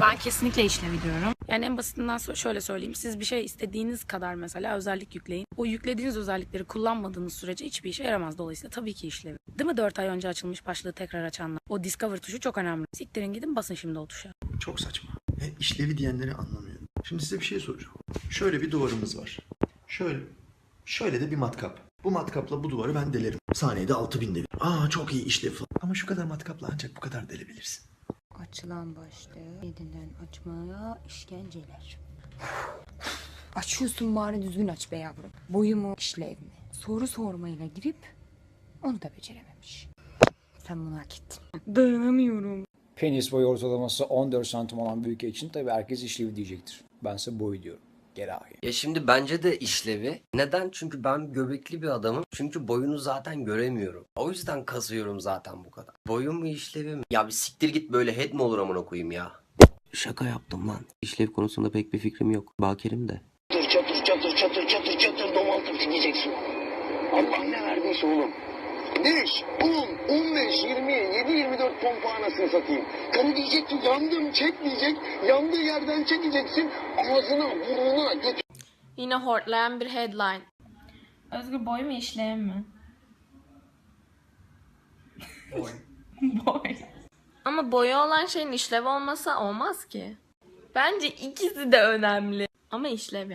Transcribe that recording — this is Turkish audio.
Ben kesinlikle işlevi diyorum. Yani en basitinden şöyle söyleyeyim. Siz bir şey istediğiniz kadar mesela özellik yükleyin. O yüklediğiniz özellikleri kullanmadığınız sürece hiçbir işe yaramaz. Dolayısıyla tabii ki işlevi. Değil mi 4 ay önce açılmış başlığı tekrar açanlar? O discover tuşu çok önemli. Siktirin gidin basın şimdi o tuşa. Çok saçma. Ve işlevi diyenleri anlamıyorum. Şimdi size bir şey soracağım. Şöyle bir duvarımız var. Şöyle, şöyle de bir matkap. Bu matkapla bu duvarı ben delerim. Saniyede 6000 devir. Aa çok iyi işlev falan. Ama şu kadar matkapla ancak bu kadar delebilirsin. Açılan başlığı yeniden açmaya işkenceler. Açıyorsun bari düzgün aç be yavrum. Boyu mu işlev mi? Soru sormayla girip onu da becerememiş. Sen bunu hak ettin. Dayanamıyorum. Penis boyu ortalaması 14 santim olan bir için tabii herkes işlevi diyecektir. Bense boyu diyorum. Abi. Ya şimdi bence de işlevi. Neden? Çünkü ben göbekli bir adamım. Çünkü boyunu zaten göremiyorum. O yüzden kasıyorum zaten bu kadar. Boyun mu işlevi mi? Ya bir siktir git böyle head mi olur amına koyayım ya. Şaka yaptım lan. İşlev konusunda pek bir fikrim yok. Bakerim de. Çatır çatır çatır çatır çatır çatır domaltıp gideceksin. Allah ne verdiyse oğlum. 5, 10, 15, 20, 7, 24 pompa anasını satayım. Karı diyecek ki yandım çek diyecek. Yandığı yerden çekeceksin. Ağzına burnuna götür. Yine hortlayan bir headline. Özgür boy mu işlev mi? Boy. boy. Ama boyu olan şeyin işlev olmasa olmaz ki. Bence ikisi de önemli. Ama işlev